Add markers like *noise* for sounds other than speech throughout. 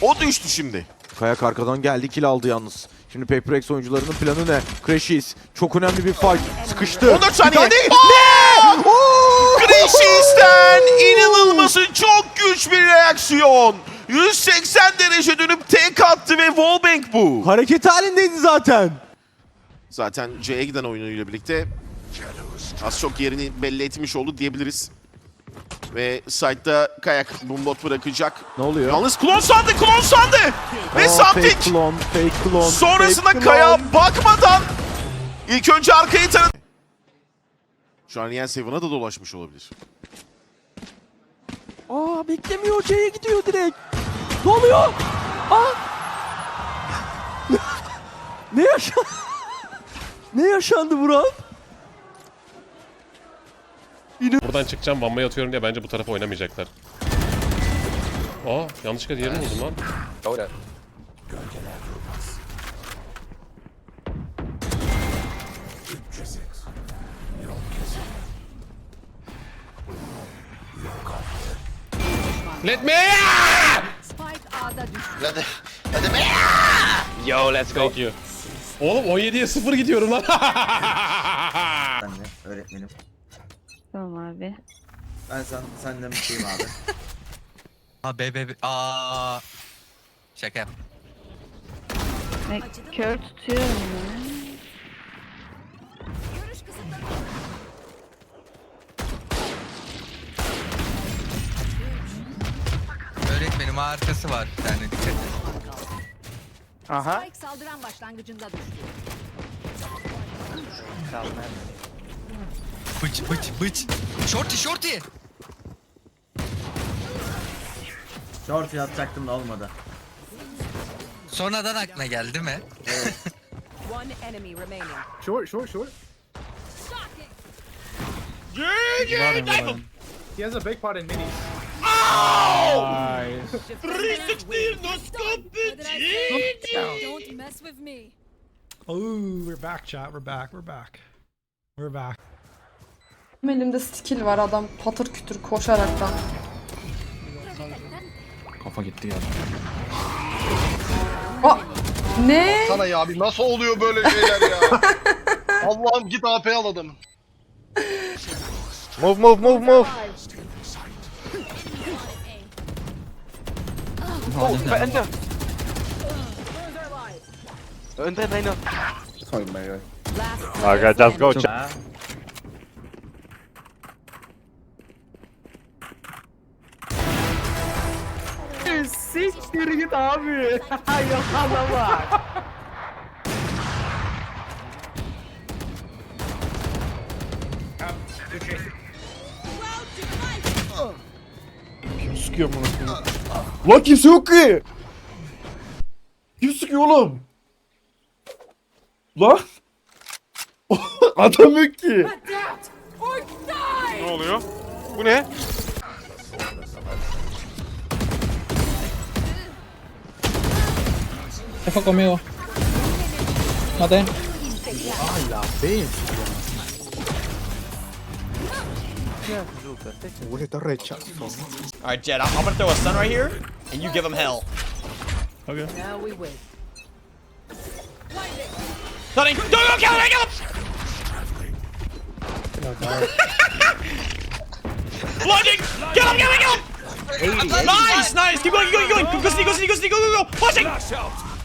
O düştü şimdi. Kayak arkadan geldi kill aldı yalnız. Şimdi Paper oyuncularının planı ne? Crashies. Çok önemli bir fight. Sıkıştı. 14 saniye. Ne? Oo! Crashies'ten inanılması çok güç bir reaksiyon. 180 derece dönüp tek attı ve wallbang bu. Hareket halindeydi zaten. Zaten C'ye giden oyunuyla birlikte az çok yerini belli etmiş oldu diyebiliriz. Ve side'da kayak bombot bırakacak. Ne oluyor? Yalnız klon sandı, klon sandı. Ve Aa, something. Fake clone, fake clone. Sonrasında fake Kaya clone. bakmadan ilk önce arkayı taradı. Şu an Yen Seven'a da dolaşmış olabilir. Aa beklemiyor C'ye gidiyor direkt. Ne oluyor? Aa! *laughs* ne yaşandı? *laughs* ne yaşandı Burak? Buradan çıkacağım Van'maya atıyorum diye bence bu tarafa oynamayacaklar. Aa yanlışlıkla diğerini vurdum lan. Let me! Spike A'da düştü. Yo let's go. Thank you. Oğlum 17'ye 0 gidiyorum lan. *laughs* Anne, öğretmenim. Abi. Ben sen, senden bir şeyim abi. *laughs* Aa be be be. Aa. Şaka yap. Ne, kör tutuyorum ya. Öğretmenim arkası var bir tane dikkat et. Aha. Spike saldıran başlangıcında düştü. Bıç bıç bıç. Shorty shorty. Short yapacaktım da olmadı. Sonradan aklına geldi mi? *laughs* One enemy remaining. Short, short, short. He has a big part in minis. Don't mess with me. Oh, we're back, chat. We're back. We're back. We're back. Elimde skill var adam patır kütür koşaraktan. Kafa gitti ya. Aa, ne? Sana ya abi nasıl oluyor böyle şeyler ya? *laughs* Allah'ım git AP al adamı. Move move move move. Önde. Önde Reyna. Last Okay, just go. Siktir git abi. *laughs* Yakala bak. Kim sıkıyor bunu? Lan kimse yok ki. Kim sıkıyor oğlum? Lan. *laughs* Adam yok ki. Ne oluyor? Bu ne? Defa conmigo. Mate. Alright, Jed, I'm, I'm gonna throw a stun right here, and you give him hell. now we win. Stunning! Go, go, kill him, kill him! Bludging! Kill him, kill him, kill him! Nice, nice! Keep going, keep going, keep going! Go, go, sneak, go, sneak, go, sneak, go, go, go! Pushing!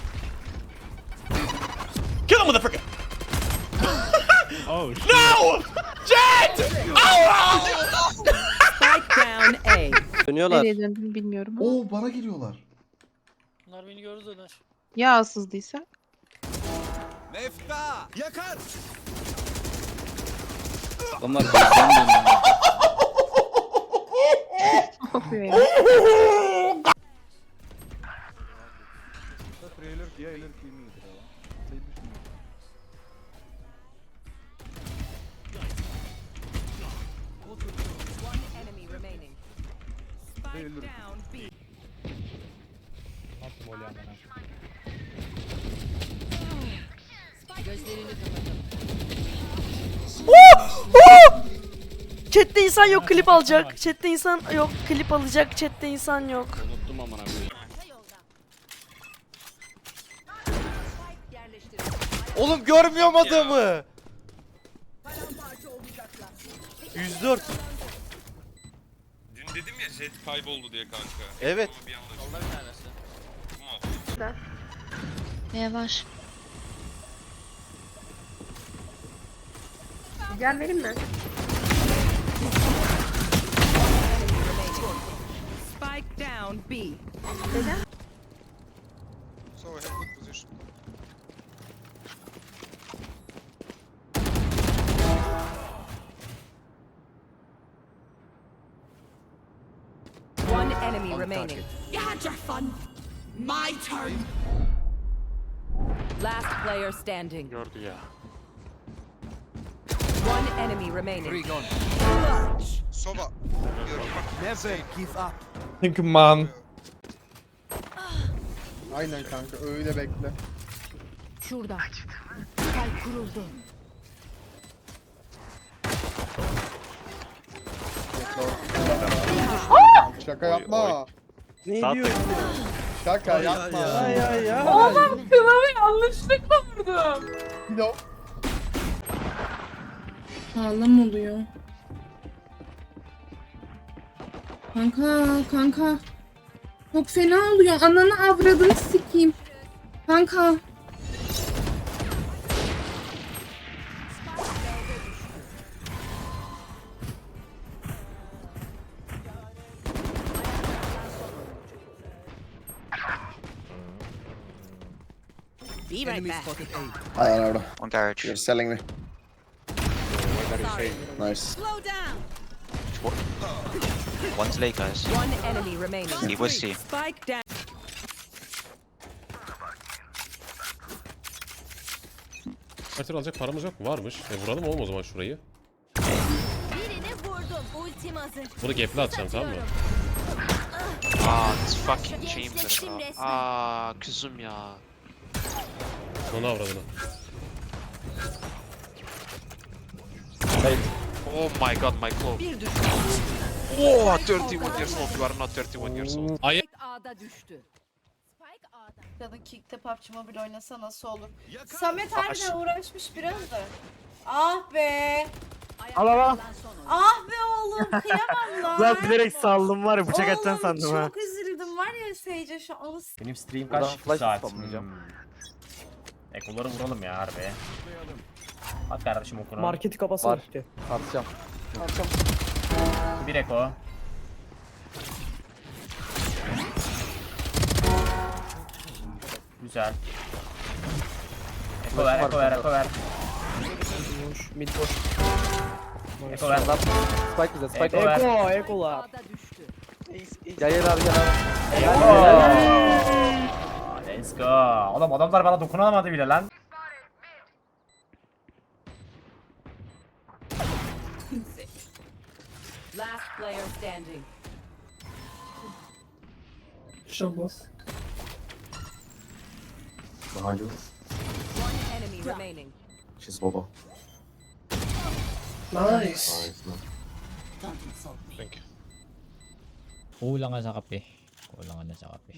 Kill him with a frickin' Oh, No! Jed! Oh! Spike down A. Dönüyorlar. Nereye döndüm bilmiyorum ama. Oo bana giriyorlar. Bunlar beni gördü döner. Ya asızdıysa? Onlar bizden dönüyor. Yapıyor ya? One Orada öldürürüm. Nasıl gol yandan Gözlerini kapatalım. Oh! Oh! Chat'te insan yok klip alacak. Chat'te insan yok klip alacak. Chat'te insan yok. Unuttum amına koyayım. Oğlum görmüyorum adamı. 104. Dedim ya jet kayboldu diye kanka. Evet. Bir anda Yavaş. Gel vereyim mi? Spike down B. So remaining. Last player standing. Gördü ya. One enemy remaining. Sova. Think man. Aynen kanka öyle bekle. Şurada. Kalp kuruldu. Şaka yapma. Ne diyorsun? Şaka yapma. Ay ay ay. Oğlum kınamı yanlışlıkla vurdum. Kilo. Sağlam oluyor. Kanka kanka. Çok fena oluyor. Ananı avradını sikeyim. Kanka. Right back. Hi Arda. On garage. You're selling me. Nice. Slow down. One's late, guys. One enemy remaining. He was C. Spike down. Kaçır alacak paramız yok mu? Varmış. E vuralım oğlum o zaman şurayı. Birini vurdum. Ultim hazır. Bunu gap'le atacağım tamam mı? Ah, this fucking resmen. Ah, kızım ya. Onu avradını. Oh my god, my cloak. Bir düşman. Oh, 31 years old. You are not 31 years old. Ay A'da düştü. Spike A'da. Kadın Kick'te PUBG Mobile oynasa nasıl olur? Samet harbiden uğraşmış biraz da. Ah be. Al al al. Ah be oğlum kıyamam *laughs* lan. Lan bilerek saldım var ya bıçak Oğlum, atacaksın sandım ha. Çok üzüldüm var ya Sage'e şu an. Benim stream kaç saat? Hmm. Ekoları vuralım ya harbi. At kardeşim okunu. Marketi kapası Var. gitti. Atacağım. Bir eko. Güzel. Eko ver, eko ver, eko ver. Boş, mid boş. Eko ver lan. Spike bize. Spike Eko ver. Eko, ekolar. Gel gel abi gel abi. Eko. Let's go. Oğlum adamlar bana dokunamadı bile lan. Last player standing. Şabas. One enemy remaining. Nice. Kulang ka sa kape. Kulang ka na sa kape.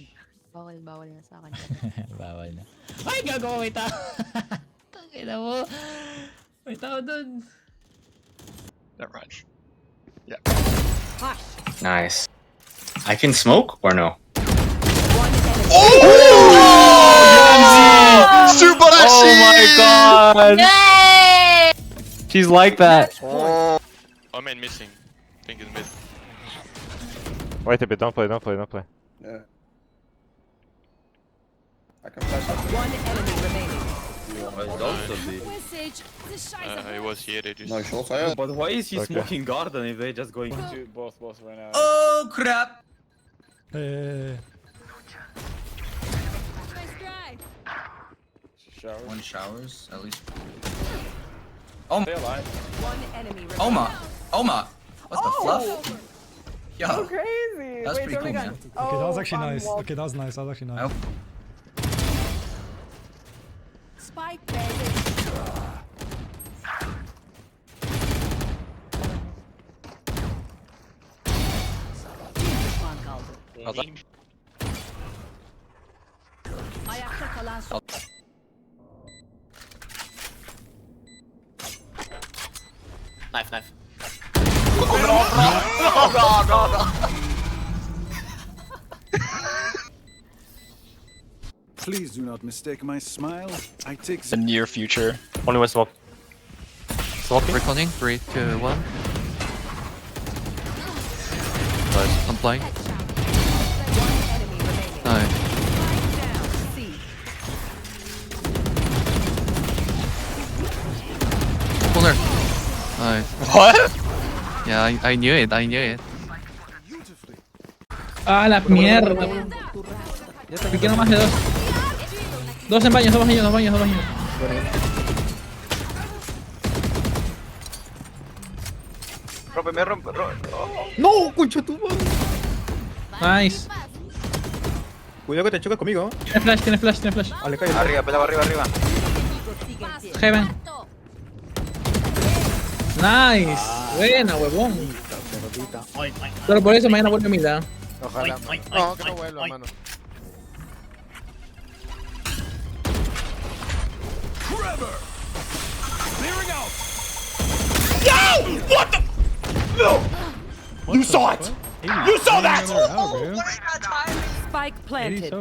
Bawal bawal na sa akin. *laughs* Bawal na. Ay, gago, may tao. *laughs* Tangina mo. May tao dun. That rush. Nice. I can smoke or no? One enemy. Super Oh my god! Yay! She's like that. Oh. Oh man, missing. I think it's mid. Wait a bit, don't play, don't play, don't play. Yeah. I can flash up. One enemy remaining. Uh, it was here, they just... No shots. I had. But why is he smoking garden if they're just going to Boss boss right now. Oh crap! Hey. One showers, at least. One enemy remaining. Oma! Oma! What the fluff? Yo, crazy. that's pretty cool, man. Okay, that was actually nice. Okay, that was nice. That was actually nice. Spike B'de. Bir düşman kaldı. Kazan. Ayakta kalan son. Knife knife. No no no no no. Please do not mistake my smile. I take The near future. Only one smoke. Reckoning. Three, two, one. Nice. I'm blind. One enemy remaining. Nice. Down. C. Corner. Nice. What? Yeah, I, I knew it. I knew it. Ah, la mierda. Me quiero más de dos. Dos en baños, dos baños, dos baños, dos baños. Rómpeme, rompe, No, concha tu Nice. Cuidado que te choques conmigo. Tiene flash, tiene flash, tiene flash. Vale, cállate. Arriba, pelado, arriba, arriba. Heaven. Nice. Buena, huevón. Pero por eso mañana vuelve a Mila. Ojalá. No, que no vuelva, mano. Trevor! Clearing out! No! What the? No! What you the saw fuck? it! You saw that! Oh, oh, Spike planted.